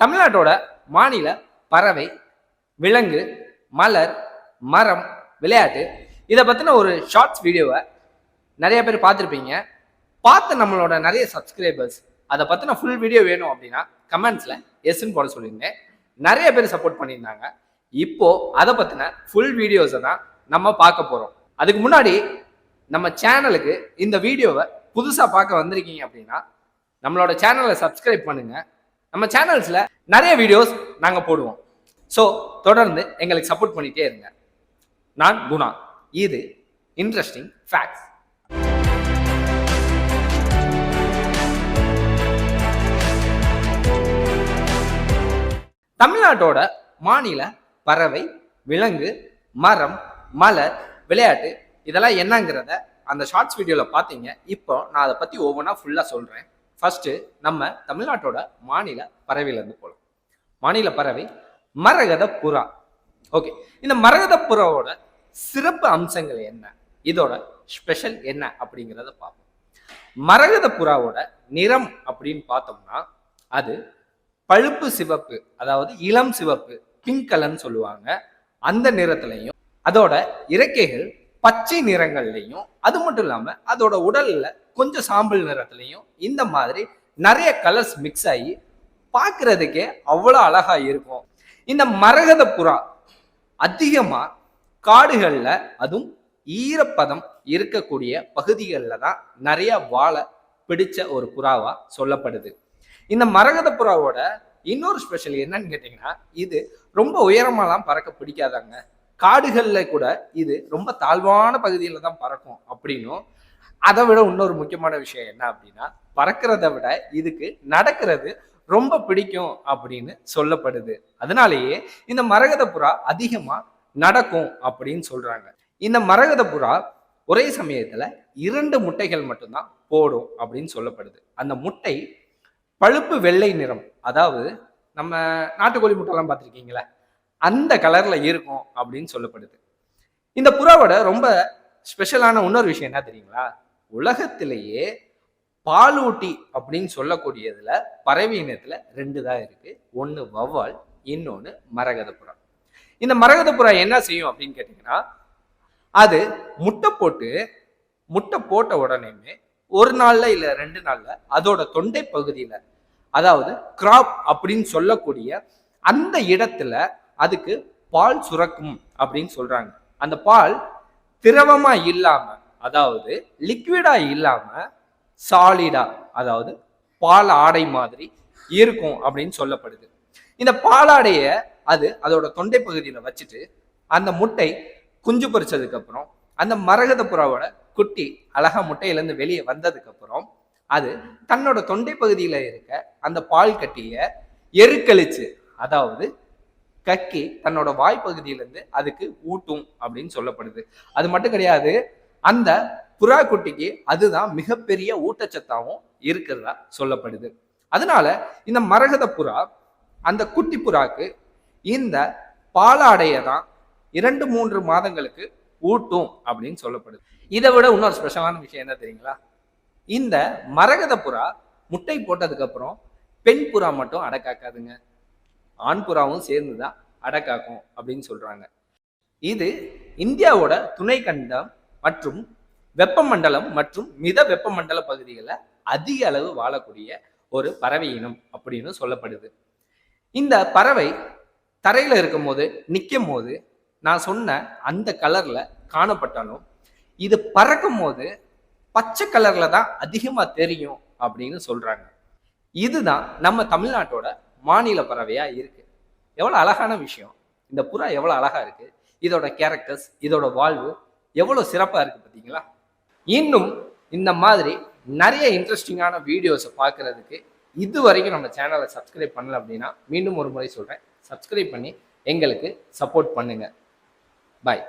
தமிழ்நாட்டோட மாநில பறவை விலங்கு மலர் மரம் விளையாட்டு இதை பற்றின ஒரு ஷார்ட்ஸ் வீடியோவை நிறைய பேர் பார்த்துருப்பீங்க. பார்த்த நம்மளோட நிறைய சப்ஸ்கிரைபர்ஸ் அதை பற்றின ஃபுல் வீடியோ வேணும் அப்படின்னா கமெண்ட்ஸில் எஸ்ன்னு போட சொல்லியிருந்தேன். நிறைய பேர் சப்போர்ட் பண்ணியிருந்தாங்க. இப்போது அதை பற்றின ஃபுல் வீடியோஸை தான் நம்ம பார்க்க போகிறோம் அதுக்கு முன்னாடி நம்ம சேனலுக்கு இந்த வீடியோவை புதுசாக பார்க்க வந்திருக்கீங்க அப்படின்னா நம்மளோட சேனலை சப்ஸ்கிரைப் பண்ணுங்கள் நம்ம சேனல்ஸில் நிறைய வீடியோஸ் நாங்கள் போடுவோம். ஸோ தொடர்ந்து எங்களுக்கு சப்போர்ட் பண்ணிட்டே இருங்க. நான் குணா. இது இன்ட்ரெஸ்டிங் ஃபேக்ட்ஸ் தமிழ்நாட்டோட மாநில பறவை விலங்கு மரம் மலர் விளையாட்டு இதெல்லாம் என்னங்கிறத அந்த ஷார்ட்ஸ் வீடியோவில் பார்த்தீங்க. இப்போ நான் அதை பற்றி ஒவ்வொன்றா ஃபுல்லாக சொல்கிறேன் ஃபஸ்ட்டு நம்ம தமிழ்நாட்டோட மாநில பறவையிலேருந்து போகலாம் மாநில பறவை மரகத புறா ஓகே இந்த மரகத புறாவோட சிறப்பு அம்சங்கள் என்ன? இதோட ஸ்பெஷல் என்ன அப்படிங்கிறத பார்ப்போம். மரகத புறாவோட நிறம் அப்படின்னு பார்த்தோம்னா அது பழுப்பு சிவப்பு அதாவது இளம் சிவப்பு பிங்க் கலர்னு சொல்லுவாங்க. அந்த நிறத்துலையும் அதோட இறக்கைகள் பச்சை நிறங்கள்லையும் அது மட்டும் இல்லாமல் அதோட உடலில் கொஞ்சம் சாம்பல் நிறத்துலையும் இந்த மாதிரி நிறைய கலர்ஸ் மிக்ஸ் ஆகி பார்க்கறதுக்கே அவ்வளோ அழகாக இருக்கும். இந்த மரகத புறா அதிகமாக காடுகளில் அதுவும் ஈரப்பதம் இருக்கக்கூடிய பகுதிகளில் தான் நிறைய வாழ பிடிச்ச ஒரு புறாவாக சொல்லப்படுது. இந்த மரகத புறாவோட இன்னொரு ஸ்பெஷல் என்னன்னு கேட்டிங்கன்னா இது ரொம்ப உயரமாலாம் பறக்க பிடிக்காதாங்க. காடுகளில் கூட இது ரொம்ப தாழ்வான பகுதியில் தான் பறக்கும் அப்படின்னும். அதை விட இன்னொரு முக்கியமான விஷயம் என்ன அப்படின்னா பறக்கிறத விட இதுக்கு நடக்கிறது ரொம்ப பிடிக்கும் அப்படின்னு சொல்லப்படுது. அதனாலேயே இந்த மரகத புறா அதிகமாக நடக்கும் அப்படின்னு சொல்றாங்க. இந்த மரகத புறா ஒரே சமயத்துல இரண்டு முட்டைகள் மட்டும்தான் போடும் அப்படின்னு சொல்லப்படுது. அந்த முட்டை பழுப்பு வெள்ளை நிறம். அதாவது நம்ம நாட்டுக்கோழி முட்டைலாம் பார்த்துருக்கீங்களா? அந்த கலர்ல இருக்கும் அப்படின்னு சொல்லப்படுது. இந்த புறாவோட ரொம்ப ஸ்பெஷலான இன்னொரு விஷயம் என்ன தெரியுங்களா? உலகத்திலேயே பாலூட்டி அப்படின்னு சொல்லக்கூடியதுல பறவை இனத்துல ரெண்டு தான் இருக்கு. ஒன்று வவ்வால் இன்னொன்று மரகத புறா. இந்த மரகத புறா என்ன செய்யும் அப்படின்னு கேட்டிங்கன்னா அது முட்டை போட்டு முட்டை போட்ட உடனேமே ஒரு நாள்ல இல்ல ரெண்டு நாள்ல அதோட தொண்டை பகுதியில அதாவது கிராப் அப்படின்னு சொல்லக்கூடிய அந்த இடத்துல அதுக்கு பால் சுரக்கும் அப்படின்னு சொல்றாங்க. அந்த பால் திரவமா இல்லாம அதாவது லிக்விடா இல்லாம சாலிடா அதாவது பால் ஆடை மாதிரி இருக்கும் அப்படின்னு சொல்லப்படுது. இந்த பாலாடைய அது அதோட தொண்டை பகுதியில வச்சுட்டு அந்த முட்டை குஞ்சு பொறிச்சதுக்கு அப்புறம் அந்த மரகத புறாவோட குட்டி அழகா முட்டையிலேருந்து வெளியே வந்ததுக்கு அப்புறம் அது தன்னோட தொண்டை பகுதியில இருக்க அந்த பால் கட்டிய எருக்கழிச்சு அதாவது கக்கி தன்னோட வாய் பகுதியிலேருந்து அதுக்கு ஊட்டும் அப்படின்னு சொல்லப்படுது. அது மட்டும் கிடையாது அந்த புறா குட்டிக்கு அதுதான் மிகப்பெரிய ஊட்டச்சத்தாகவும் இருக்கிறதா சொல்லப்படுது. அதனால இந்த மரகத புறா அந்த குட்டி புறாக்கு இந்த பாலாடையை தான் இரண்டு மூன்று மாதங்களுக்கு ஊட்டும் அப்படின்னு சொல்லப்படுது. இதை விட இன்னொரு ஸ்பெஷலான விஷயம் என்ன தெரியுங்களா? இந்த மரகத புறா முட்டை போட்டதுக்கு அப்புறம் பெண் புறா மட்டும் அடக்காக்காதுங்க. ஆண்புறாவும் சேர்ந்து தான் அடக்காக்கும் அப்படின்னு சொல்றாங்க. இது இந்தியாவோட துணை கண்டம் மற்றும் வெப்பமண்டலம் மற்றும் மித வெப்பமண்டல பகுதிகளில் அதிக அளவு வாழக்கூடிய ஒரு பறவை இனம் அப்படின்னு சொல்லப்படுது. இந்த பறவை தரையில் இருக்கும் போது நிற்கும் போது நான் சொன்ன அந்த கலரில் காணப்பட்டாலும் இது பறக்கும் போது பச்சை கலரில் தான் அதிகமாக தெரியும் அப்படின்னு சொல்கிறாங்க இதுதான் நம்ம தமிழ்நாட்டோட மாநில பறவையா இருக்கு. எவ்வளோ அழகான விஷயம். இந்த புறா எவ்வளோ அழகா இருக்கு. இதோட கேரக்டர்ஸ் இதோட வாழ்வு எவ்வளோ சிறப்பாக இருக்கு பார்த்தீங்களா இன்னும் இந்த மாதிரி நிறைய இன்ட்ரெஸ்டிங்கான வீடியோஸை பார்க்குறதுக்கு இது வரைக்கும் நம்ம சேனலை சப்ஸ்கிரைப் பண்ணல அப்படின்னா மீண்டும் ஒரு முறை சொல்கிறேன் சப்ஸ்கிரைப் பண்ணி எங்களுக்கு சப்போர்ட் பண்ணுங்கள் பாய்